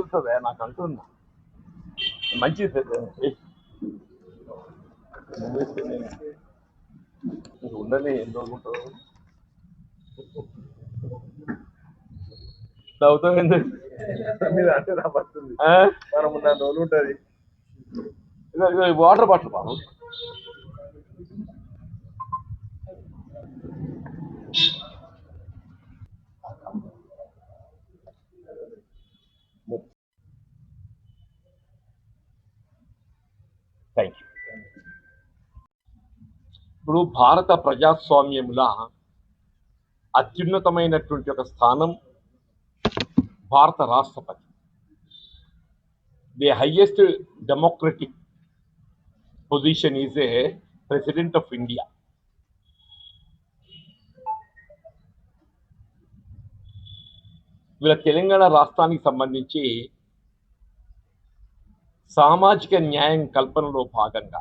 తెలుస్తుంది నాకు అంటున్నా మంచిది ఉండని ఎన్ని రోజులు ఉంటావు? నవ్వుతావు అంటే నా పడుతుంది? మనం రోజులు ఉంటది. వాటర్ బాటిల్ బాబు. థ్యాంక్ యూ ఇప్పుడు భారత ప్రజాస్వామ్యంలో అత్యున్నతమైనటువంటి ఒక స్థానం భారత రాష్ట్రపతి. The highest democratic position is a president of India వీళ్ళ తెలంగాణ రాష్ట్రానికి సంబంధించి సామాజిక న్యాయం కల్పనలో భాగంగా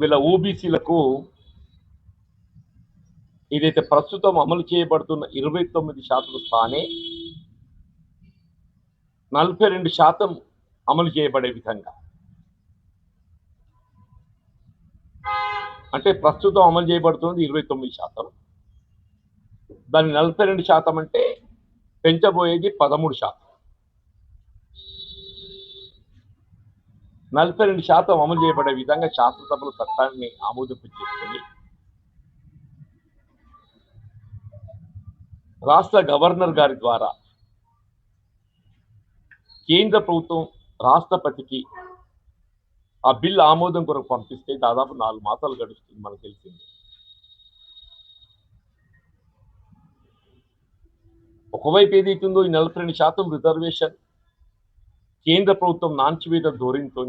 వీళ్ళ ఓబీసీలకు ఏదైతే ప్రస్తుతం అమలు చేయబడుతున్న ఇరవై తొమ్మిది శాతం స్థానే నలభై రెండు శాతం అమలు చేయబడే విధంగా. అంటే ప్రస్తుతం అమలు చేయబడుతుంది ఇరవై తొమ్మిది శాతం. దాని నలభై రెండు శాతం అంటే పెంచబోయేది పదమూడు శాతం. నలభై రెండు శాతం అమలు చేయబడే విధంగా శాసనసభలు చట్టాన్ని ఆమోదింపు చేసుకొని రాష్ట్ర గవర్నర్ గారి ద్వారా కేంద్ర ప్రభుత్వం రాష్ట్రపతికి ఆ బిల్ ఆమోదం కొరకు పంపిస్తే దాదాపు నాలుగు మాసాలు గడుస్తుంది మనకు తెలిసింది. ఒకవైపు ఏదైతుందో ఈ నలభై రెండు శాతం రిజర్వేషన్ కేంద్ర ప్రభుత్వం నాంచివేత ధోరణితో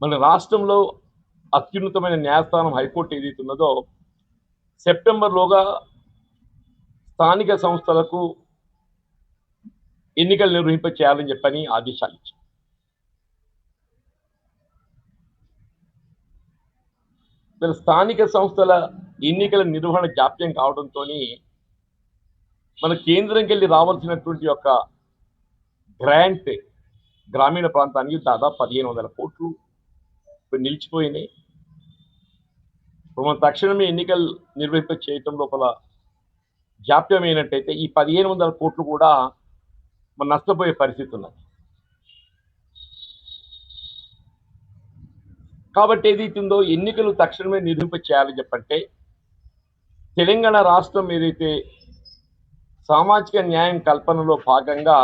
మన రాష్ట్రంలో అత్యున్నతమైన న్యాయస్థానం హైకోర్టు ఏదైతే ఉన్నదో సెప్టెంబర్లోగా స్థానిక సంస్థలకు ఎన్నికలు నిర్వహింప చేయాలని చెప్పని ఆదేశాలు ఇచ్చారు. స్థానిక సంస్థల ఎన్నికల నిర్వహణ జాప్యం కావడంతో మన కేంద్రంకి వెళ్ళి రావాల్సినటువంటి యొక్క గ్రాంట్ గ్రామీణ ప్రాంతానికి దాదాపు పదిహేను వందల కోట్లు నిలిచిపోయినాయి. ఇప్పుడు మనం తక్షణమే ఎన్నికలు నిర్వహింప చేయటం లోపల జాప్యం అయినట్టయితే ఈ పదిహేను వందల కోట్లు కూడా మన నష్టపోయే పరిస్థితి ఉన్నది. కాబట్టి ఏదైతుందో ఎన్నికలు తక్షణమే నిర్వహింప చేయాలని చెప్పంటే తెలంగాణ రాష్ట్రం ఏదైతే సామాజిక న్యాయం కల్పనలో భాగంగా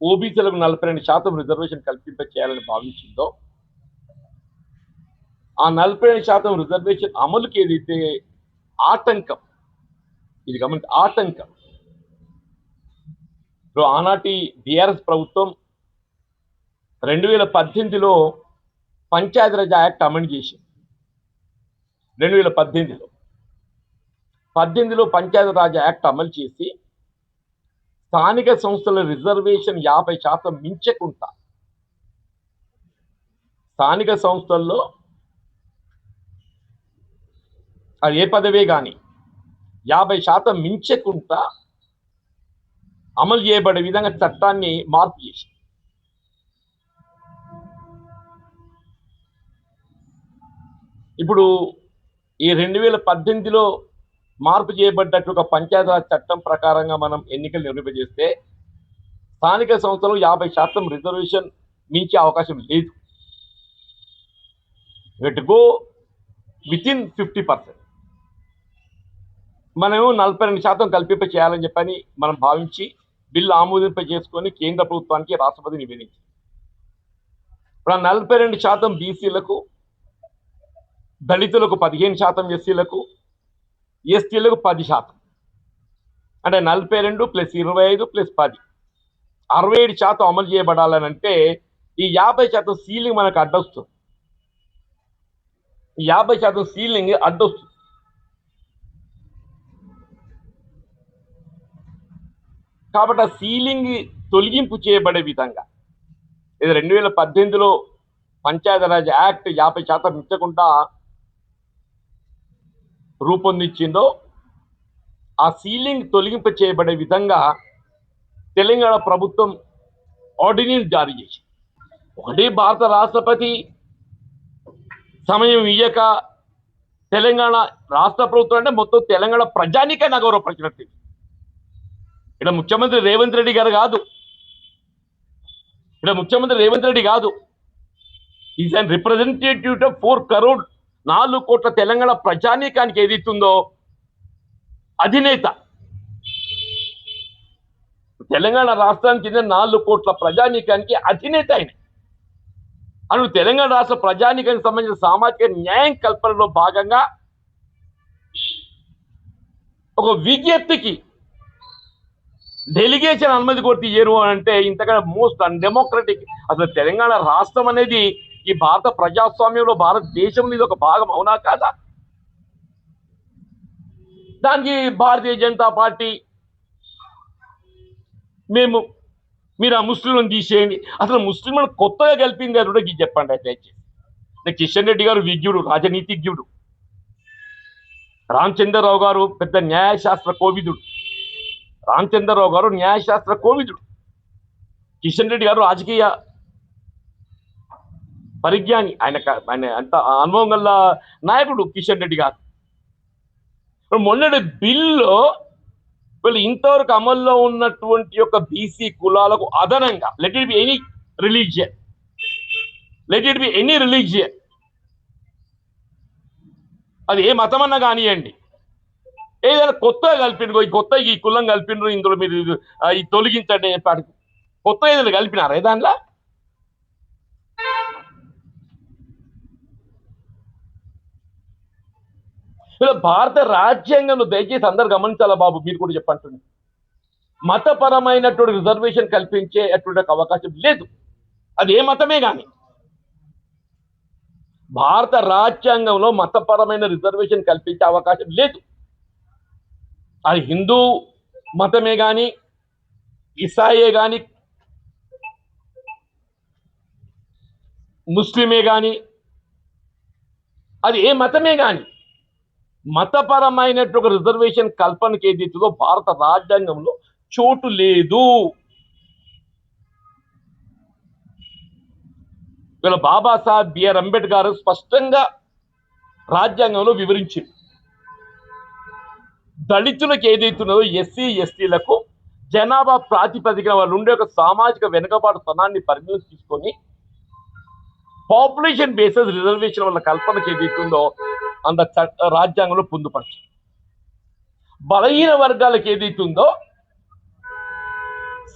ఓబీసీలకు నలభై రెండు శాతం రిజర్వేషన్ కల్పింప చేయాలని భావించిందో ఆ నలభై రెండు శాతం రిజర్వేషన్ అమలుకి ఏదైతే ఆటంకం ఇది గమనించి ఆటంకం. ఇప్పుడు ఆనాటి బీఆర్ఎస్ ప్రభుత్వం రెండు వేల పద్దెనిమిదిలో పంచాయతీరాజ్ యాక్ట్ అమెండ్ చేసింది. రెండు వేల పద్దెనిమిదిలో. పద్దెనిమిదిలో పంచాయతీరాజ్ యాక్ట్ అమలు చేసి స్థానిక సంస్థల రిజర్వేషన్ యాభై శాతం మించకుండా స్థానిక సంస్థల్లో అది ఏ పదవే కానీ యాభై శాతం మించకుండా అమలు చేయబడే విధంగా చట్టాన్ని మార్పు చేసి ఇప్పుడు ఈ రెండు వేల పద్దెనిమిదిలో మార్పు చేయబడ్డట్టు ఒక పంచాయతీరాజ్ చట్టం ప్రకారంగా మనం ఎన్నికలు నిర్వహింపజేస్తే స్థానిక సంస్థలు యాభై శాతం రిజర్వేషన్ మించే అవకాశం లేదు. It go with in fifty percent మనము నలభై రెండు శాతం కల్పింప చేయాలని చెప్పని మనం భావించి బిల్లు ఆమోదింప చేసుకొని కేంద్ర ప్రభుత్వానికి రాష్ట్రపతి నివేదించి ఇప్పుడు నలభై రెండు శాతం బీసీలకు దళితులకు పదిహేను శాతం ఎస్సీలకు ఎస్టీలకు పది శాతం. అంటే నలభై రెండు ప్లస్ ఇరవై ఐదు ప్లస్ పది. అరవై ఏడు శాతం అమలు చేయబడాలని అంటే ఈ యాభై శాతం సీలింగ్ మనకు అడ్డొస్తుంది. యాభై శాతం సీలింగ్ అడ్డొస్తుంది. కాబట్టి ఆ సీలింగ్ తొలగింపు చేయబడే విధంగా ఇది రెండు వేల పద్దెనిమిదిలో పంచాయతీరాజ్ యాక్ట్ యాభై శాతం ఇచ్చకుండా రూపొందించిందో ఆ సీలింగ్ తొలగింప చేయబడే విధంగా తెలంగాణ ప్రభుత్వం ఆర్డినెన్స్ జారీ చేసింది. ఒకటి భారత రాష్ట్రపతి సమయం ఇయ్యక తెలంగాణ రాష్ట్ర ప్రభుత్వం అంటే మొత్తం తెలంగాణ ప్రజానికే నగౌరవపరిచినట్టు ఇది. ఇక్కడ ముఖ్యమంత్రి రేవంత్ రెడ్డి గారు కాదు. ఇక్కడ ముఖ్యమంత్రి రేవంత్ రెడ్డి కాదు. Is and representative of four crore నాలుగు కోట్ల తెలంగాణ ప్రజానీకానికి ఏదైతుందో అధినేత. తెలంగాణ రాష్ట్రానికి చెందిన నాలుగు కోట్ల ప్రజానీకానికి అధినేత ఆయన. అను తెలంగాణ రాష్ట్ర ప్రజానీకానికి సంబంధించిన సామాజిక న్యాయం కల్పనలో భాగంగా ఒక విజ్ఞప్తికి డెలిగేషన్ అనుమతి కొట్టి ఇయ్యరు అంటే ఇంతకన్నా మోస్ట్ అన్డెమోక్రటిక్. అసలు తెలంగాణ రాష్ట్రం అనేది ఈ భారత ప్రజాస్వామ్యంలో భారతదేశం మీద ఒక భాగం అవునా కాదా? దానికి భారతీయ జనతా పార్టీ మేము మీరు ఆ ముస్లింలను తీసేయండి. అసలు ముస్లింలను కొత్తగా కలిపింది అది కూడా చెప్పండి అయితే దయచేసి కిషన్ రెడ్డి గారు విజ్ఞుడు రాజనీతిజ్ఞుడు. రామచంద్రరావు గారు పెద్ద న్యాయశాస్త్ర కోవిదుడు. రామచంద్రరావు గారు న్యాయశాస్త్ర కోవిదుడు. కిషన్ రెడ్డి గారు రాజకీయ పరిజ్ఞాని. ఆయన ఆయన అంత అనుభవం గల నాయకుడు కిషన్ రెడ్డి గారు. మొన్నటి బిల్లో వీళ్ళు ఇంతవరకు అమల్లో ఉన్నటువంటి యొక్క బీసీ కులాలకు అదనంగా let it be any religion let it be any religion అది ఏ మతం అన్నా కానివ్వండి ఏదైనా కొత్తగా కలిపిండ్రు ఈ కొత్త ఈ కులం కలిపిండ్రు ఇందులో మీరు ఇది, తొలగించండి చెప్పాడు కొత్త ఏదైనా కలిపినారా దాంట్లో? ఇలా భారత రాజ్యాంగంలో దయచేసి అందరు గమనించాలా బాబు? మీరు కూడా చెప్పంటుంది మతపరమైనటువంటి రిజర్వేషన్ కల్పించే అటువంటి అవకాశం లేదు. అది ఏ మతమే కానీ భారత రాజ్యాంగంలో మతపరమైన రిజర్వేషన్ కల్పించే అవకాశం లేదు. అది హిందూ మతమే కానీ ఇసాయే కానీ ముస్లిమే కానీ అది ఏ మతమే కానీ మతపరమైనటువంటి రిజర్వేషన్ కల్పనకి ఏదైతుందో భారత రాజ్యాంగంలో చోటు లేదు. వీళ్ళ బాబాసాహెబ్ బిఆర్ అంబేద్కర్ స్పష్టంగా రాజ్యాంగంలో వివరించింది. దళితులకు ఏదైతున్నదో ఎస్సీ ఎస్టీలకు జనాభా ప్రాతిపదికన వాళ్ళు ఉండే ఒక సామాజిక వెనుకబాటు తనాన్ని పరిగణలోకి తీసుకొని పాపులేషన్ బేసిస్ రిజర్వేషన్ వల్ల కల్పనకి ఏదైతుందో అంత రాజ్యాంగంలో పొందుపరచు బలహీన వర్గాలకు ఏదైతుందో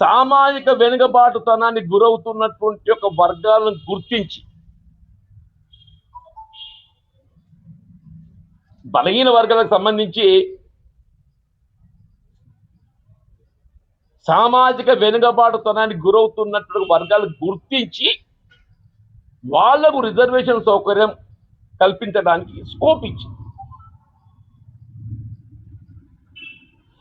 సామాజిక వెనుకబాటుతనానికి గురవుతున్నటువంటి ఒక వర్గాలను గుర్తించి బలహీన వర్గాలకు సంబంధించి సామాజిక వెనుకబాటుతనానికి గురవుతున్నటువంటి వర్గాలు గుర్తించి వాళ్ళకు రిజర్వేషన్ సౌకర్యం కల్పించడానికి స్కోప్ ఇచ్చింది.